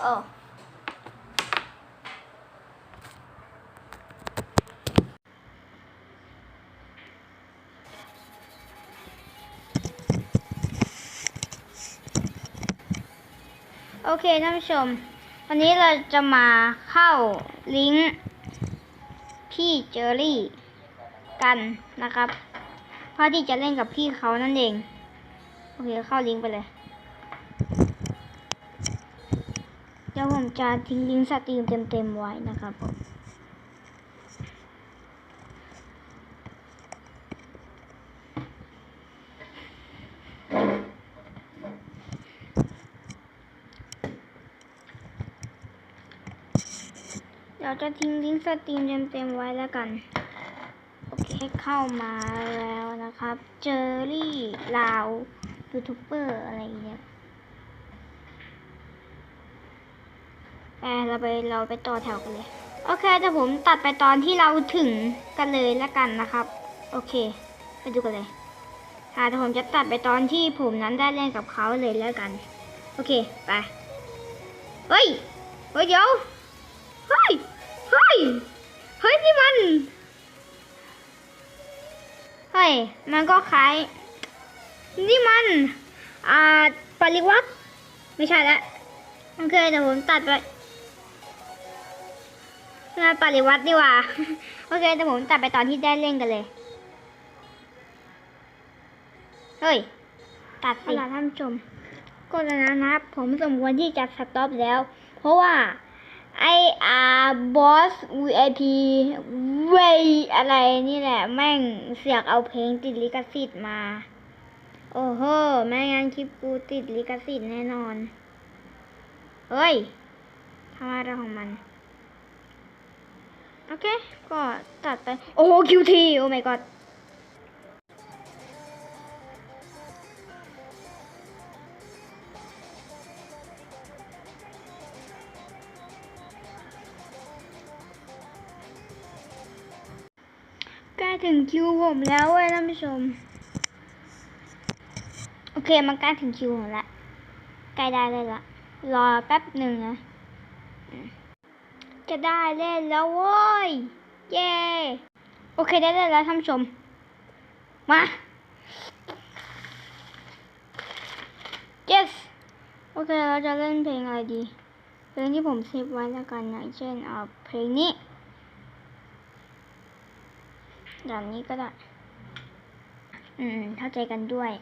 โอ้โอเคท่านผู้ชม วันนี้เราจะมาเข้าลิงก์พี่เจอรี่กันนะครับเพื่อที่จะเล่นกับพี่เขานั่นเอง โอเคเข้าลิงก์ไปเลย ดี๋ยวผมจะทิ้งลิงก์สตรีมเต็มๆไว้นะครับผมเดี๋ยวจะทิ้งลิงก์สตรีมเต็มๆไว้แล้วกัน โอเคเข้ามาแล้วนะครับ เจอรี่ลาวยูทูบเบอร์อะไรอย่างเงี้ยไป เราไปเราไปต่อแถวกันเลย โอเคแต่ผมตัดไปตอนที่เราถึงกันเลยแล้วกันนะครับ โอเค ไปดูกันเลยค่ะแต่ผมจะตัดไปตอนที่ผมนั้นได้เล่นกับเขาเลยแล้วกัน โอเคไปเฮ้ยเฮ้ยเดี๋ยวเฮ้ยเฮ้ยเฮ้ยนี่มันเฮ้ยมันก็คล้ายนี่มัน อ่าปริวัติไม่ใช่แล้วโอเคเดี๋ยวผมตัดไป งาปริวัติดีกว่า โอเคเดี๋ยวผมตัดไปตอนที่ได้เล่นกันเลย เฮ้ย ตัดสิเอาล่ะท่านผู้ชมก็แล้วนะครับ ผมสมควรที่จะสต็อปแล้ว เพราะว่าไออาบอส VIP เวยอะไรนี่แหละ แม่งเสียกเอาเพลงติดลิขสิทธิ์มา โอ้โห แม่งั้นคลิปกูติดลิขสิทธิ์แน่นอน เฮ้ยทำอะไรของมัน โอเค ก็ตัดไป โอ้โห QT โอ้ my god ใกล้ถึงคิวผมแล้วเว้ยท่านผู้ชม โอเค มันใกล้ถึงคิวผมละใกล้ได้เลยละ รอแป๊บหนึ่งนะ จะได้เล่นแล้วเว้ย เย้ โอเคได้เล่นแล้วท่านผู้ชม มา yes โอเคเราจะเล่นเพลงอะไรดี เพลงที่ผมเซฟไว้แล้วกันนะเช่นเอาเพลงนี้อย่างนี้ก็ได้ อืม เข้าใจกันด้วย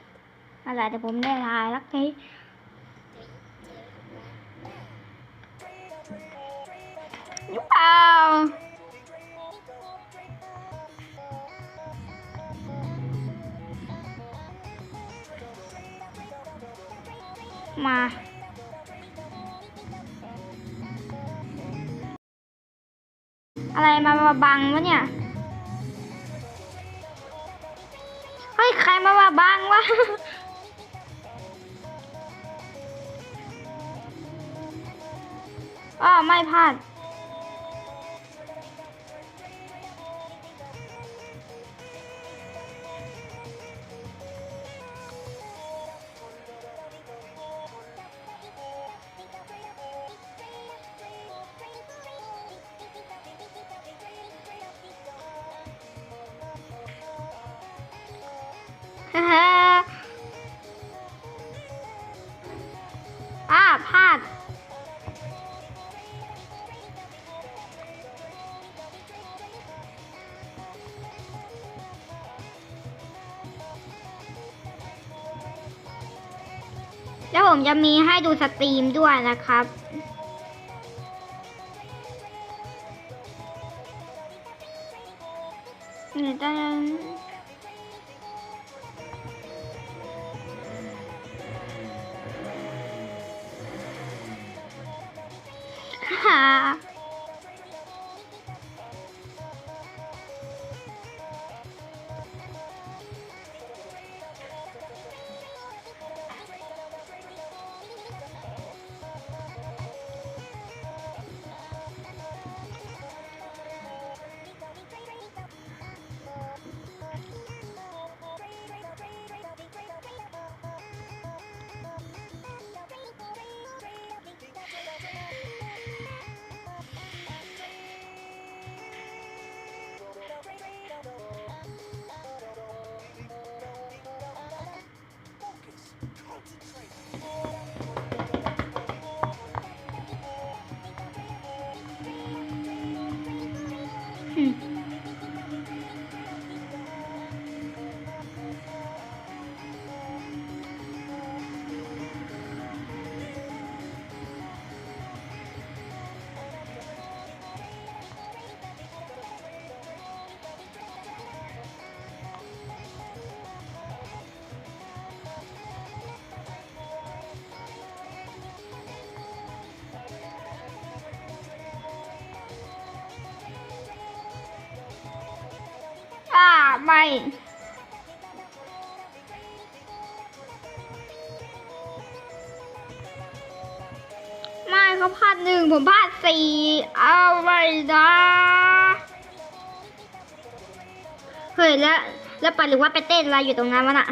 อะไรแต่ผมได้ลายลักทีห มา อะไรมามาบังวะเนี่ย เฮ้ย ใครมามาบังวะอ้อไม่พลาด ฮ่าอ้าพลาดแล้วผมจะมีให้ดูสตรีมด้วยนะครับ ไม่ไม่เขาพลาดหนึ่งผมพลาดสี่เอาไปนะเฮ้ยแล้วแล้วปะหรือว่าไปเต้นอะไรอยู่ตรงนั้นวะน่ะ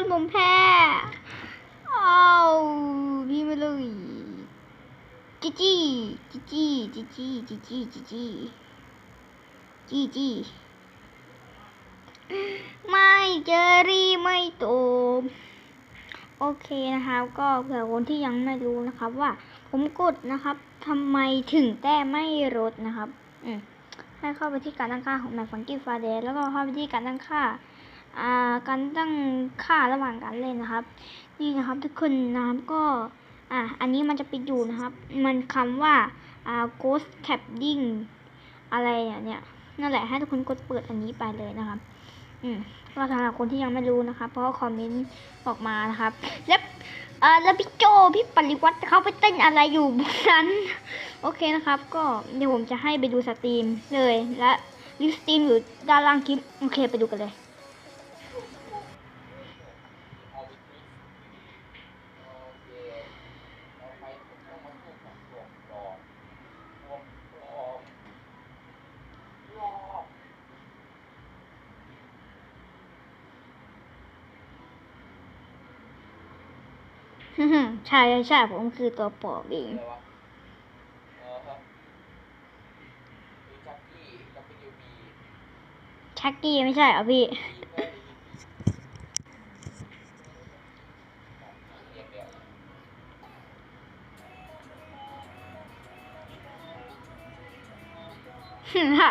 นผมแพ้เอาพี่ไม่เลยจีจีจีจีจีจีจีจีจีจีจีจีไม่เจอรี่ไม่โตมโอเคนะครับ ก็เผื่อคนที่ยังไม่รู้นะครับ ว่า ผมกดนะครับทำไมถึงแต้ไม่ลดนะครับ อืมให้เข้าไปที่การตั้งค่าของแมปฟังกี้ฟาเดแล้วก็เข้าไปที่การตั้งค่า การตั้งค่าระหว่างการเล่นนะครับ นี่นะครับทุกคนนะครับก็อ่าอันนี้มันจะไปอยู่นะครับ มันคำว่าอ่า ghost tapping อะไรเนี่ยเนี่ยนั่นแหละให้ทุกคนกดเปิดอันนี้ไปเลยนะครับ อืมก็สำหรับคนที่ยังไม่รู้นะครับ เพราะคอมเมนต์ออกมานะครับ แล้วเอ่อแล้วพี่โจพี่ปริวัติเขาไปเต้นอะไรอยู่บนนั้น โอเคนะครับ ก็เดี๋ยวผมจะให้ไปดูสตรีมเลยและลิงก์สตรีมอยู่ด้านล่างคลิป โอเคไปดูกันเลย ใช่ใช่ผมคือตัวปอบเองชักกี้ไม่ใช่เหรอพี่ฮ่า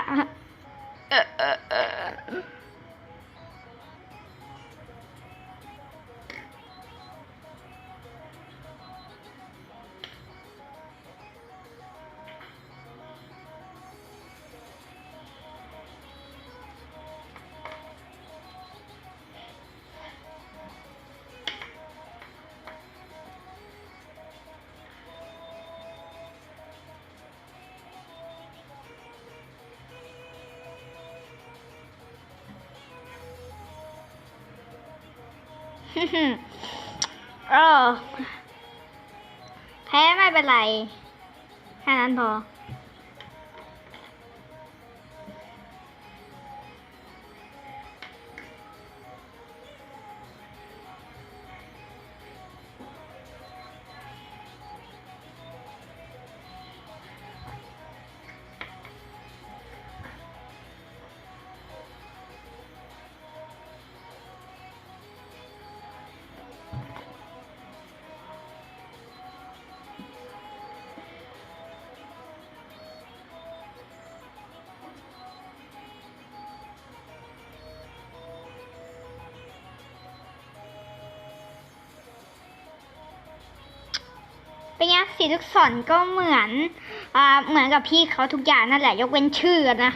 เออแพ้ไม่เป็นไร แค่นั้นพอ เป็นไงสีลูกศรก็เหมือนอ่าเหมือนกับพี่เขาทุกอย่างนั่นแหละ ยกเว้นชื่อนะ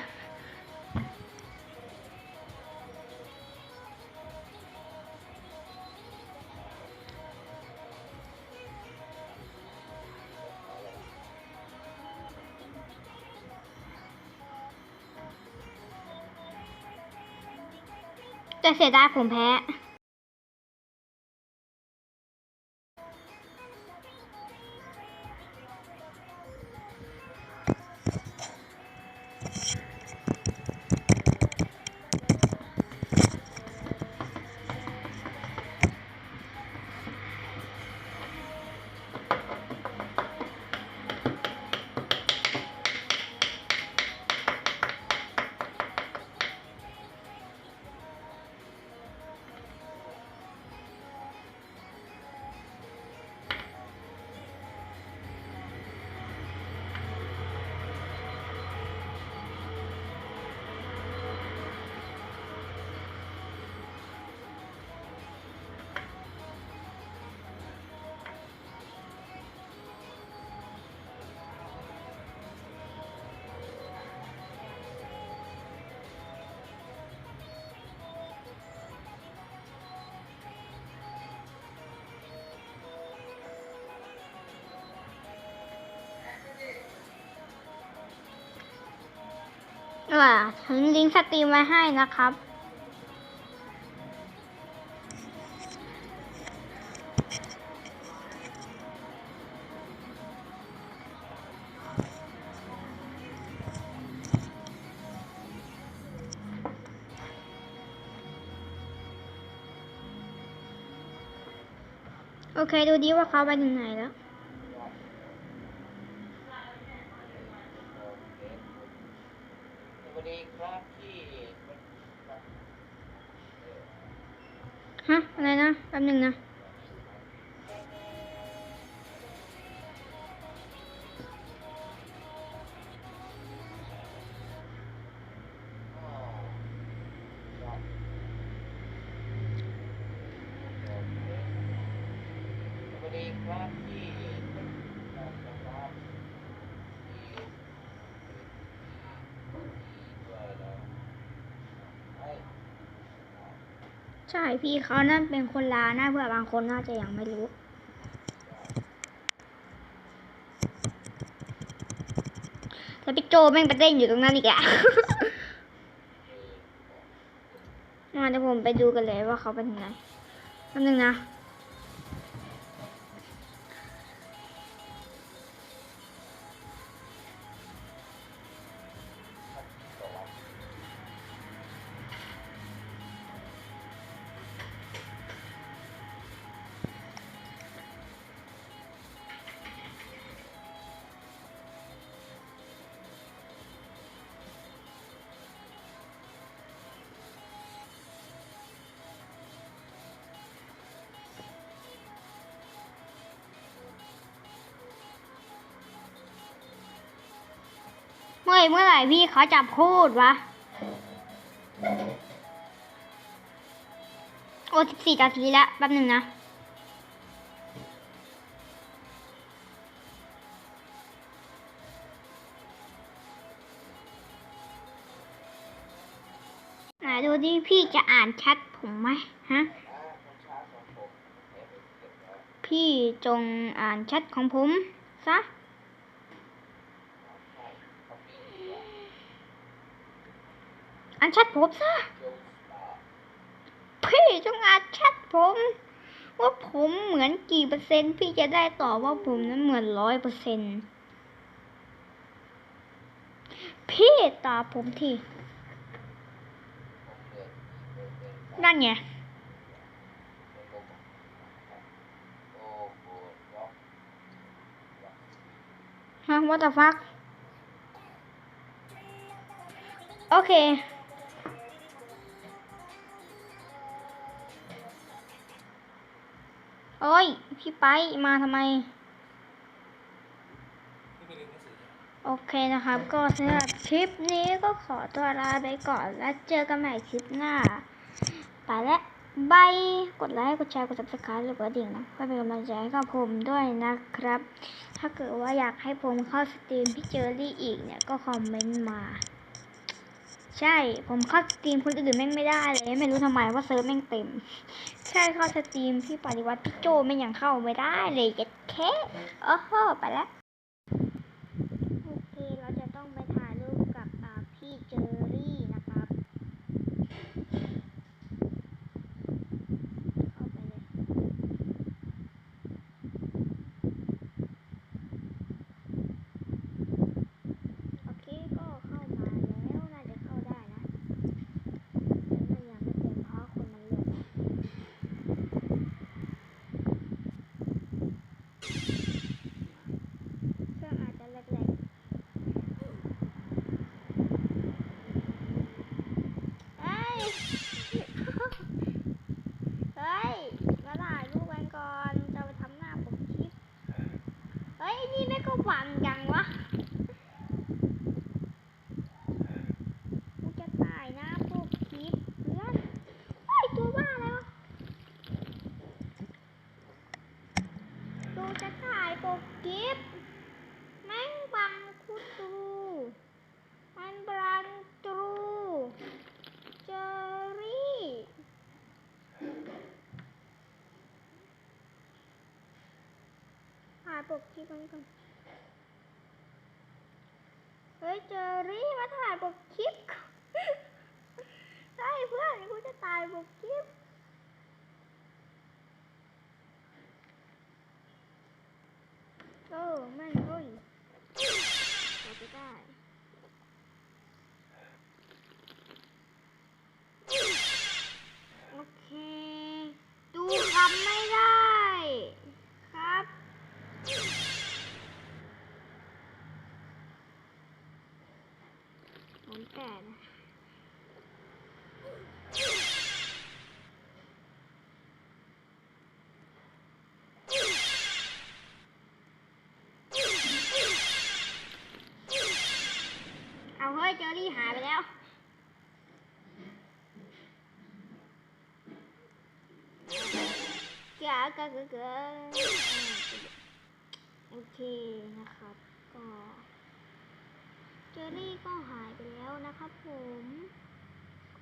แต่เสียดายผมแพ้ อ่าถึงลิงก์สตรีมไว้ให้นะครับโอเค ดูดิว่าเขาไปถึงไหนแล้ว ใช่พี่เขานั่นเป็นคนลาวนะเผื่อบางคนน่าจะยังไม่รู้แล้วพี่โจแม่งไปเต้นอยู่ตรงนั้นอีกอะมาเดี๋ยวผมไปดูกันเลยว่าเขาเป็นยังไงแป๊บนึงนะ เมื่อเมื่อไหร่พี่เขาจะพูดวะโอ้สิบสี่นาทีแล้วแป๊บหนึ่งนะไหนดูดิพี่จะอ่านแชทผมไหมฮะ พี่จงอ่านแชทของผมซะ ใช่เขาปี อ่านแชทผมซะ พี่จงอ่านแชทผม ว่าผมเหมือนกี่เปอร์เซ็นต์ พี่จะได้ตอบว่าผมนั้นเหมือนร้อยเปอร์เซ็นต์พี่ตอบผมทีนั่นไงฮะ what the fuck โอเค โอ้ย พี่ไปมาทำไมที่มีลิงก์หนังสือโอเคนะครับ ก็สำหรับคลิปนี้ก็ขอตัวลาไปก่อน แล้วเจอกันใหม่คลิปหน้า ไปแล้วบาย กดไลค์ กดแชร์ กด subscribe หรือกดกระดิ่งนะเพื่อเป็นกำลังใจให้กับผมด้วยนะครับ ถ้าเกิดว่าอยากให้ผมเข้าสตรีมพี่เจอรี่อีกเนี่ย ก็คอมเมนต์มา ใช่ ผมเข้าสตรีมคนอื่นแม่งไม่ได้เลย ไม่รู้ทำไมว่าเซิร์ฟแม่งเต็ม ใช่เข้าสตรีมพี่ปฏิวัติพี่โจแม่งยังเข้าไม่ได้เลยเจ็ดแค่โอ้โหไปแล้ว โอเค เราจะต้องไปถ่ายรูปกับอ่าพี่เจอรี่นะครับ เข้าไปเลย โอเค ก็เข้ามาแล้ว น่าจะเข้าได้นะแต่มันยังไม่เต็มเพราะคนมันเยอะเครื่องอาจจะแหลกๆ เฮ้ย เฮ้ย มาถ่ายรูปกันก่อน จะไปทำหน้าผมคลิป เฮ้ย นี่ไม่ก็หวังยังวะกูจะถ่ายหน้าพวกคลิปเพื่อนเฮ้ยตัวบ้าอะไรวะกูจะถ่ายปกคลิป แม่งบังคุดดู มันบังตรู เจอรี่ ถ่ายปกคลิปมันก่อน เฮ้ยเจอรี่มาถ่ายบกคลิปใช่เพื่อนกูจะตายบกคลิปโอ้ไม่เฮ้ยเราจะได้ หายไปแล้ว เก๋กะเก๋เก๋โอเคนะครับ ก็เจอรี่ก็หายไปแล้วนะครับผม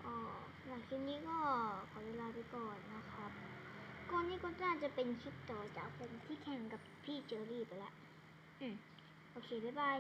ก็สำหรับคลิปนี้ก็ขอเวลาไปก่อนนะครับก็นี่ก็น่าจะเป็นคลิปต่อจากผมที่แข่งกับพี่เจอรี่ไปแล้ว อืม โอเค บ๊ายบาย